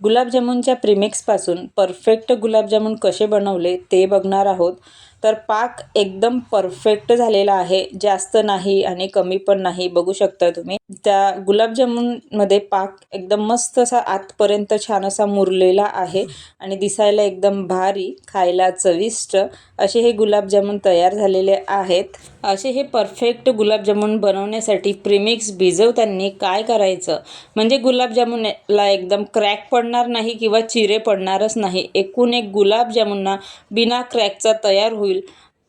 गुलाबजामुनच्या प्रिमिक्सपासून perfect gulab jamun कसे बनवले ते बघणार आहोत. तर पाक एकदम परफेक्ट झालेला आहे. जास्त नाही आणि कमी पण नाही. बघू शकता तुम्ही. त्या गुलाबजामुनमध्ये पाक एकदम मस्त असा आतपर्यंत छान असा मुरलेला आहे आणि दिसायला एकदम भारी खायला चविष्ट असे हे गुलाबजामुन तयार झालेले आहेत. असे हे परफेक्ट गुलाबजामुन बनवण्यासाठी प्रिमिक्स भिजवताना काय करायचं? म्हणजे गुलाबजामुनला एकदम क्रॅक पडणार नाही किंवा चिरे पडणारच नाही. एकूण एक गुलाबजामुनना बिना क्रॅकचा तयार होईल.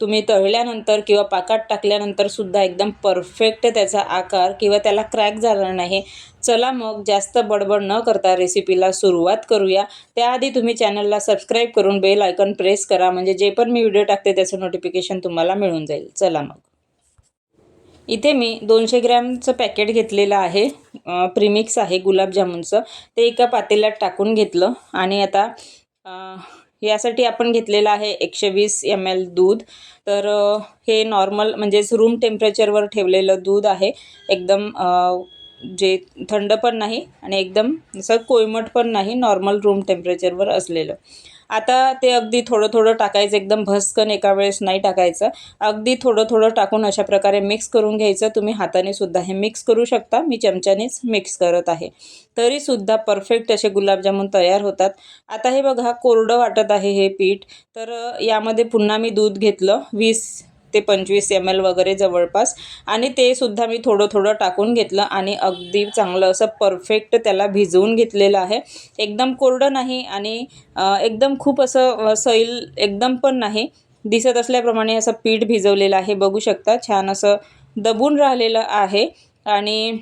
तुम्ही तळल्यानंतर किंवा पाकात टाकल्यानंतर सुद्धा एकदम परफेक्ट त्याचा आकार किंवा त्याला क्रॅक झाला नाही. चला मग जास्त बडबड न करता रेसिपीला सुरुवात करूया. त्याआधी तुम्ही चॅनलला सबस्क्राईब करून बेल आयकॉन प्रेस करा. म्हणजे जे पण मी व्हिडिओ टाकते त्याचं नोटिफिकेशन तुम्हाला मिळून जाईल. चला मग. इथे मी दोनशे ग्रॅमचं पॅकेट घेतलेलं आहे. प्रीमिक्स आहे गुलाबजामुनचं. ते एका पातेल्यात टाकून घेतलं आणि आता यासाठी आपण घेतलेलं आहे एकशे वीस एम एल दूध. तर हे नॉर्मल म्हणजेच रूम टेम्परेचरवर ठेवलेलं दूध आहे. एकदम जे थंड पण नाही आणि एकदम असं कोयमट पण नाही नॉर्मल रूम टेम्परेचरवर असलेलं. आता ते अगदी थोडं थोडं टाकायचं एकदम भस्कन एका वेळेस नाही टाकायचं. अगदी थोडं थोडं टाकून अशा प्रकारे मिक्स करून घ्यायचं. तुम्ही हाताने सुद्धा हे मिक्स करू शकता. मी चमच्यानेच मिक्स करत आहे. तरीसुद्धा परफेक्ट असे गुलाबजामुन तयार होतात. आता हे बघा कोरडं वाटत आहे हे पीठ. तर यामध्ये पुन्हा मी दूध घेतलं. वीस ते पंचवीस एम एल वगैरे जवळपास. आणि ते सुद्धा मी थोडं थोडं टाकून घेतलं आणि अगदी चांगलं असं परफेक्ट त्याला भिजवून घेतलेलं आहे. एकदम कोरडं नाही आणि एकदम खूप असं सैल एकदम पण नाही. दिसत असल्याप्रमाणे असं पीठ भिजवलेलं आहे. बघू शकता छान असं दबून राहिलेलं आहे. आणि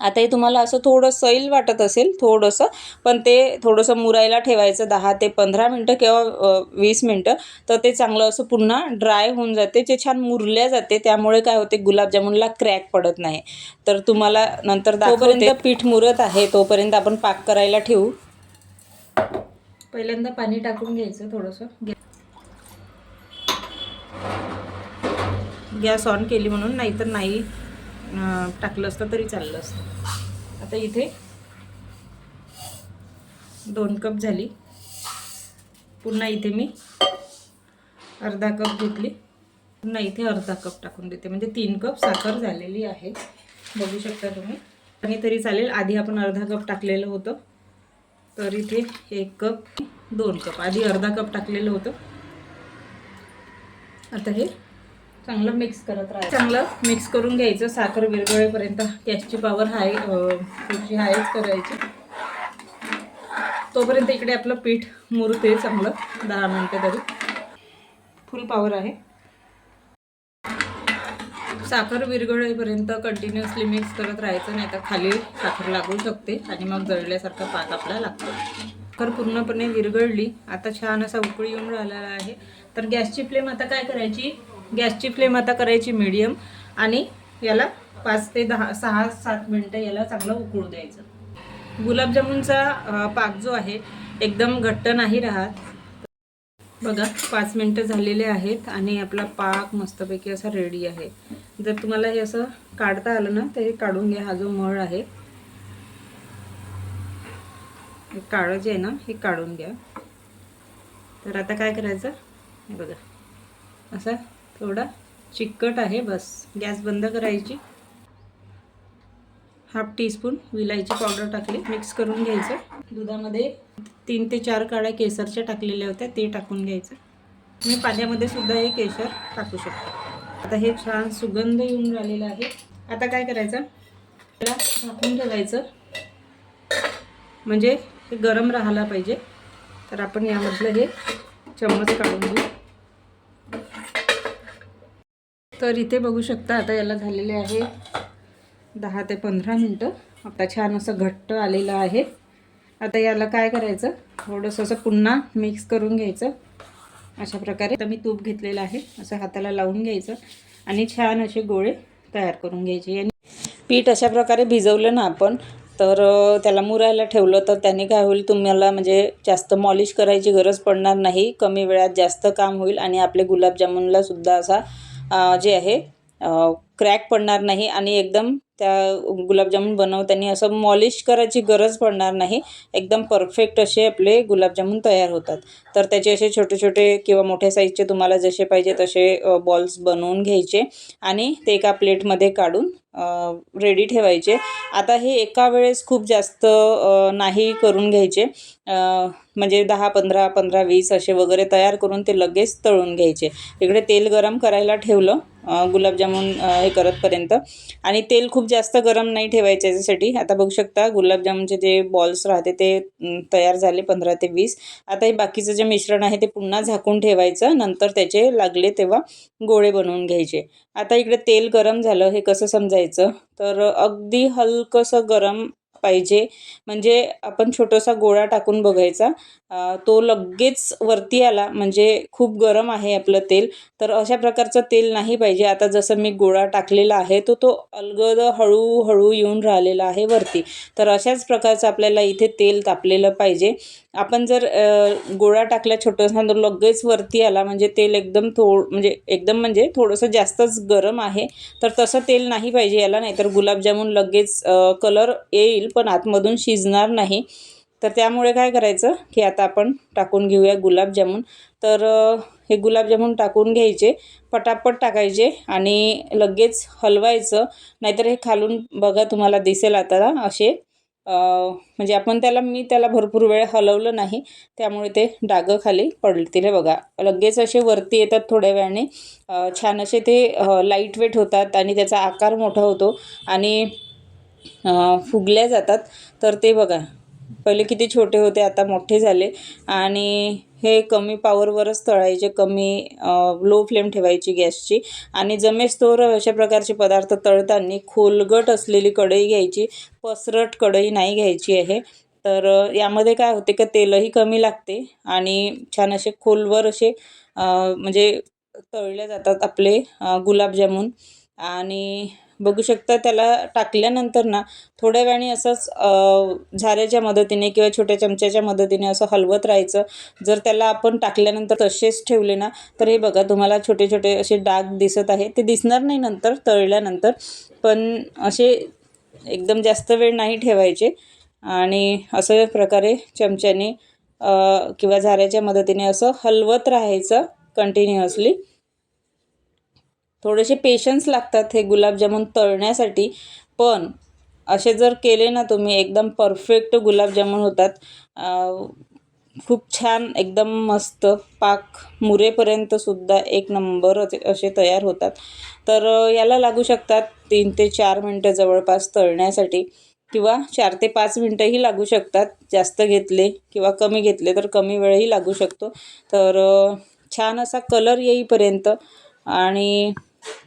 आता हे तुम्हाला असं थोडं सैल वाटत असेल थोडंसं पण ते थोडंसं मुरायला ठेवायचं दहा ते पंधरा मिनटं किंवा वीस मिनटं तर ते चांगलं असं पुन्हा ड्राय होऊन जाते जे छान मुरल्या जाते त्यामुळे काय होते गुलाबजामुनला क्रॅक पडत नाही. तर तुम्हाला नंतर तोपर्यंत पीठ मुरत आहे तोपर्यंत आपण पाक करायला ठेवू. पहिल्यांदा पाणी टाकून घ्यायचं थोडंसं. गॅस ऑन केली म्हणून नाहीतर नाही टाकलं असतं तरी चाललं असतं. आता इथे दोन कप झाली. पुन्हा इथे मी अर्धा कप घेतली. पुन्हा इथे अर्धा कप टाकून देते. म्हणजे तीन कप साखर झालेली आहे. बघू शकता तुम्ही. आणि तरी चालेल. आधी आपण अर्धा कप टाकलेलं होतं. तर इथे एक कप दोन कप. आधी अर्धा कप टाकलेलं होतं. आता हे चांगलं मिक्स करत राहायचं. चांगलं मिक्स करून घ्यायचं. साखर विरघळेपर्यंत गॅसची पॉवर हाय थोडीशी हायच करायची. तोपर्यंत इकडे आपलं पीठ मुरते चांगलं. दहा मिनटं तरी. फुल पॉवर आहे. साखर विरघळेपर्यंत कंटिन्युअसली मिक्स करत राहायचं. नाही तर खाली साखर लागू शकते आणि मग जळल्यासारखा पाक आपला लागतो. साखर पूर्णपणे विरघळली. आता छान असा उकळी येऊन राहिलेला आहे. तर गॅसची फ्लेम आता काय करायची? गॅसची फ्लेम आता करायची मिडियम आणि याला पाच ते दहा सहा सात मिनटं याला चांगलं उकळू द्यायचं. गुलाबजामुनचा पाक जो आहे एकदम घट्ट नाही राहत. बघा पाच मिनटं झालेले आहेत आणि आपला पाक मस्तपैकी असा रेडी आहे. जर तुम्हाला हे असं काढता आलं ना तर हे काढून घ्या. हा जो मळ आहे काळं जे आहे ना हे काढून घ्या. तर आता काय करायचं? हे बघा. असं थोडा चिकट आहे बस. गॅस बंद करायची. हाफ टीस्पून विलायची पावडर टाकली मिक्स करून घ्यायचं. दुधामध्ये तीन ते चार काळ्या केसरच्या टाकलेल्या होत्या ते टाकून घ्यायचं. तुम्ही पाण्यामध्ये सुद्धा हे केशर टाकू शकतो. आता हे छान सुगंध येऊन राहिलेला आहे. आता काय करायचं? त्याला टाकून ठेवायचं. म्हणजे हे गरम राहायला पाहिजे. तर आपण यामधलं हे चम्मच काढून घेऊ. तर इथे बघू शकता आता याला झालेले आहे दहा ते पंधरा मिनटं. आता छान असं घट्ट आलेलं आहे. आता याला काय करायचं? थोडंसं असं पुन्हा मिक्स करून घ्यायचं. अशा प्रकारे. आता मी तूप घेतलेलं आहे. असं हाताला लावून घ्यायचं. आणि छान असे गोळे तयार करून घ्यायचे. आणि पीठ अशा प्रकारे भिजवलं ना आपण तर त्याला मुरायला ठेवलं तर त्याने काय होईल? तुम्हाला म्हणजे जास्त मॉलिश करायची गरज पडणार नाही. कमी वेळात जास्त काम होईल. आणि आपले गुलाबजामुनला सुद्धा असा जे आहे क्रॅक पडणार नाही आणि एकदम त्या गुलाबजामुन बनवताना असं मॉलिश करायची गरज पडणार नाही. एकदम परफेक्ट असे आपले गुलाबजामुन तयार होतात. तर त्याचे असे छोटे छोटे किंवा मोठ्या साईजचे तुम्हाला जसे पाहिजे तसे बॉल्स बनवून घ्यायचे आणि ते एका प्लेटमध्ये काढून रेडी ठेवायचे. आता हे एका वेळेस खूप जास्त नाही करून घ्यायचे. म्हणजे दहा पंधरा पंधरा वीस असे वगैरे तयार करून ते लगेच तळून घ्यायचे. इकडे तेल गरम करायला ठेवलं. गुलाबजामुन हे करतपर्यंत. आणि तेल खूप जास्त गरम नाही ठेवायचं याच्यासाठी. आता बघू शकता गुलाबजामुनचे जे बॉल्स राहते ते तयार झाले पंधरा ते वीस. आता हे बाकीचं जे मिश्रण आहे ते पुन्हा झाकून ठेवायचं. नंतर त्याचे लागले तेव्हा गोळे बनवून घ्यायचे. आता इकडे तेल गरम झालं हे कसं समजायचं? तर अगदी हलकंसं गरम पाहिजे. म्हणजे आपण छोटासा गोळा टाकून बघायचा. तो लगेच वरती आला म्हणजे खूप गरम आहे आपलं तेल. तर अशा प्रकारचं तेल नाही पाहिजे. आता जसं मी गोळा टाकलेला आहे तो तो अलगद हळूहळू येऊन राहिलेला आहे वरती. तर अशाच प्रकारचं आपल्याला इथे तेल तापलेलं पाहिजे. आपण जर गोळा टाकला छोटासा तर लगेच वरती आला म्हणजे तेल एकदम थोड म्हणजे एकदम म्हणजे थोडंसं जास्तच गरम आहे. तर तसं तेल नाही पाहिजे याला नाहीतर गुलाबजामून लगेच कलर येईल. पण आतमधून शिजणार नाही. तर त्यामुळे काय करायचं की आता आपण टाकून घेऊया गुलाबजामून. तर हे गुलाबजामून टाकून घ्यायचे पटापट टाकायचे आणि लगेच हलवायचं. नाहीतर हे खालून बघा तुम्हाला दिसेल आता असे म्हणजे आपण त्याला मी त्याला भरपूर वेळ हलवलं नाही. त्यामुळे ते डागं खाली पडतील. हे बघा लगेच असे वरती येतात थोड्या वेळाने. छान असे ते लाइट वेट होतात आणि त्याचा आकार मोठा होतो. आणि फुगल्या जातात. तर ते बघा. पहिले किती छोटे होते आता मोठे झाले. आणि हे कमी पॉवरवरच तळायचे कमी लो फ्लेम ठेवायची गॅसची. आणि जमेस्तोवर अशा प्रकारचे पदार्थ तळताना खोलगट असलेली कढई घ्यायची. पसरट कढई नाही घ्यायची आहे. तर यामध्ये काय होते का तेलही कमी लागते आणि छान असे खोलवर असे म्हणजे तळले जातात आपले गुलाबजामुन. आणि बघू शकता त्याला टाकल्यानंतर ना थोड्या वेळाने असंच झाऱ्याच्या मदतीने किंवा छोट्या चमच्याच्या मदतीने असं हलवत राहायचं. जर त्याला आपण टाकल्यानंतर तसेच ठेवले ना तर हे बघा तुम्हाला छोटे छोटे असे डाग दिसत आहे. ते दिसणार नाही नंतर तळल्यानंतर. पण असे एकदम जास्त वेळ नाही ठेवायचे. आणि असं प्रकारे चमच्याने किंवा झाऱ्याच्या मदतीने असं हलवत राहायचं कंटिन्युअसली थोडेसे पेशन्स लागतात हे गुलाबजामुन तळण्यासाठी. पण असे जर केले ना तुम्ही एकदम परफेक्ट गुलाबजामुन होतात. खूप छान एकदम मस्त पाक मुरेपर्यंतसुद्धा एक नंबर असे तयार होतात. तर याला लागू शकतात तीन ते चार मिनटं जवळपास तळण्यासाठी. किंवा चार ते पाच मिनटंही लागू शकतात. जास्त घेतले किंवा कमी घेतले तर कमी वेळही लागू शकतो. तर छान असा कलर येईपर्यंत आणि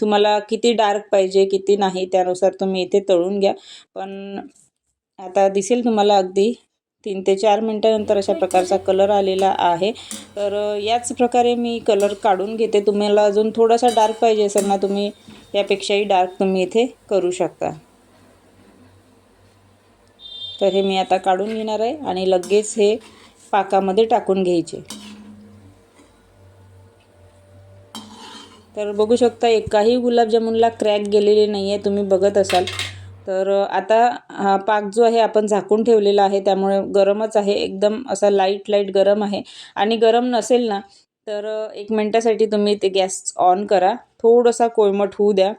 तुम्हाला किती डार्क पाहिजे किती नाही त्यानुसार तुम्ही इथे तळून घ्या. पण आता दिसेल तुम्हाला अगदी तीन ते चार मिनटानंतर अशा प्रकारचा कलर आलेला आहे. तर याच प्रकारे मी कलर काढून घेते. तुम्हाला अजून थोडासा डार्क पाहिजे असेल ना तुम्ही यापेक्षाही डार्क तुम्ही इथे करू शकता. तर हे मी आता काढून घेणार आहे आणि लगेच हे पाकामध्ये टाकून घ्यायचे. तर बघू शकता एकाही गुलाबजामुनला क्रॅक गेलेले नाही आहे तुम्ही बघत असाल. तर आता हा पाक जो आहे आपण झाकून ठेवलेला आहे त्यामुळे गरमच आहे. एकदम असा लाइट लाइट गरम आहे. आणि गरम नसेल ना तर एक मिनटासाठी तुम्ही ते गॅस ऑन करा. थोडासा कोळमट होऊ द्या.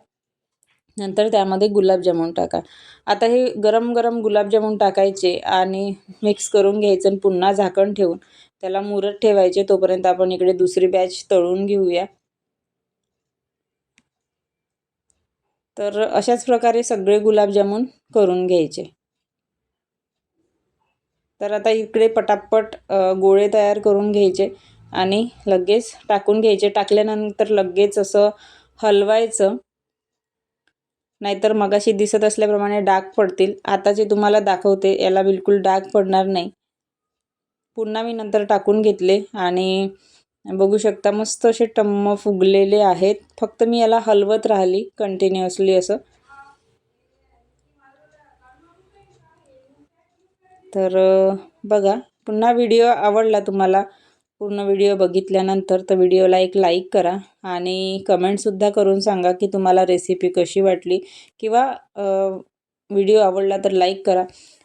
नंतर त्यामध्ये गुलाबजामुन टाका. आता हे गरम गरम गुलाबजामुन टाकायचे आणि मिक्स करून घ्यायचं आणि पुन्हा झाकण ठेवून त्याला मुरत ठेवायचे. तोपर्यंत आपण इकडे दुसरी बॅच तळून घेऊया. तर अशाच प्रकारे सगळे गुलाबजामुन करून घ्यायचे. तर आता इकडे पटापट गोळे तयार करून घ्यायचे आणि लगेच टाकून घ्यायचे. टाकल्यानंतर लगेच असं हलवायचं. नाहीतर मगाशी दिसत असल्याप्रमाणे डाग पडतील. आता जे तुम्हाला दाखवते याला बिलकुल डाग पडणार नाही. पुन्हा मी नंतर टाकून घेतले आणि बघू शकता मस्त असे टम्म फुगलेले आहेत. फक्त मी याला हलवत राहिली कंटिन्युअसली असं. तर बघा पुन्हा व्हिडिओ आवडला तुम्हाला पूर्ण व्हिडिओ बघितल्यानंतर तर व्हिडिओला एक लाईक करा आणि कमेंटसुद्धा करून सांगा की तुम्हाला रेसिपी कशी वाटली किंवा व्हिडिओ आवडला तर लाईक करा.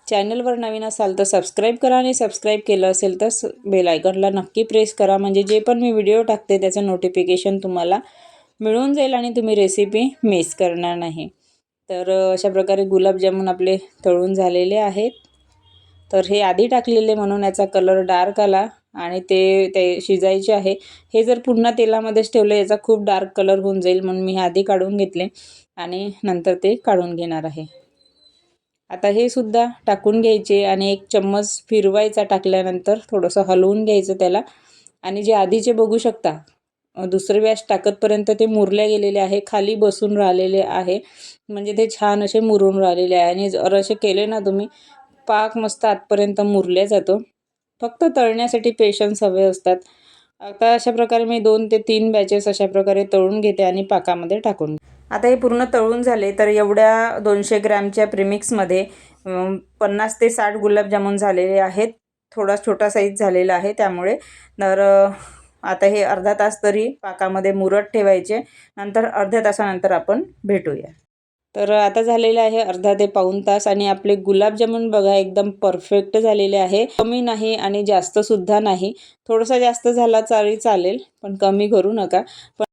चॅनलवर नवीन असाल तर सबस्क्राईब करा आणि सबस्क्राईब केलं असेल तर बेल आयकॉनला नक्की प्रेस करा. म्हणजे जे पण मी व्हिडिओ टाकते त्याचं नोटिफिकेशन तुम्हाला मिळून जाईल आणि तुम्ही रेसिपी मिस करणार नाही. तर अशा प्रकारे गुलाबजामुन आपले तळून झालेले आहेत. तर हे आधी टाकलेले म्हणून याचा कलर डार्क आला आणि ते ते शिजायचे आहे. हे जर पुन्हा तेलामध्येच ठेवलं याचा खूप डार्क कलर होऊन जाईल म्हणून मी हे आधी काढून घेतले आणि नंतर ते काढून घेणार आहे. आता हे सुद्धा टाकून घ्यायचे आणि एक चम्मच फिरवायचा टाकल्यानंतर थोडंसं हलवून घ्यायचं त्याला. आणि जे आधीचे बघू शकता दुसरं व्यास टाकतपर्यंत ते मुरले गेलेले आहे खाली बसून राहिलेले आहे. म्हणजे ते छान असे मुरून राहिलेले आहे. आणि जर असे केले ना तुम्ही पाक मस्त आतपर्यंत मुरल्या जातो. फक्त तळण्यासाठी पेशन्स हवे असतात. आता अशा प्रकारे मी दोन ते तीन बॅचेस अशा प्रकारे तळून घेते आणि पाकामध्ये टाकून आता हे पूर्ण तळून झाले तर एवढ्या दोनशे ग्रॅमच्या प्रिमिक्समध्ये पन्नास ते साठ गुलाबजामुन झालेले आहेत. थोडा छोटा साईज झालेला आहे त्यामुळे. तर आता हे अर्धा तास तरी पाकामध्ये मुरत ठेवायचे. नंतर अर्ध्या तासानंतर आपण भेटूया. तर आता झालेलं आहे अर्धा ते पाऊन तास आणि आपले गुलाबजामुन बघा एकदम परफेक्ट झालेले आहे. कमी नाही आणि जास्तसुद्धा नाही. थोडंसं जास्त झाला तरी चालेल पण कमी करू नका. पण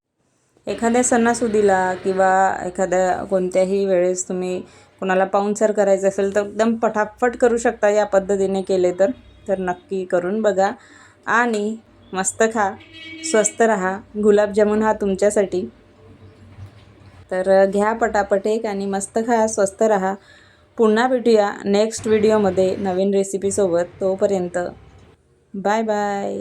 एखाद्या सणासुदीला किंवा एखाद्या कोणत्याही वेळेस तुम्ही कोणाला पाहुणचार करायचं असेल तर एकदम पटापट करू शकता या पद्धतीने केले तर. तर नक्की करून बघा. आणि मस्त खा. स्वस्त राहा. गुलाबजामुन हा तुमच्यासाठी. तर घ्या पटापट एक आणि मस्त खा. स्वस्त राहा. पुन्हा भेटूया नेक्स्ट व्हिडिओमध्ये नवीन रेसिपीसोबत तोपर्यंत बाय बाय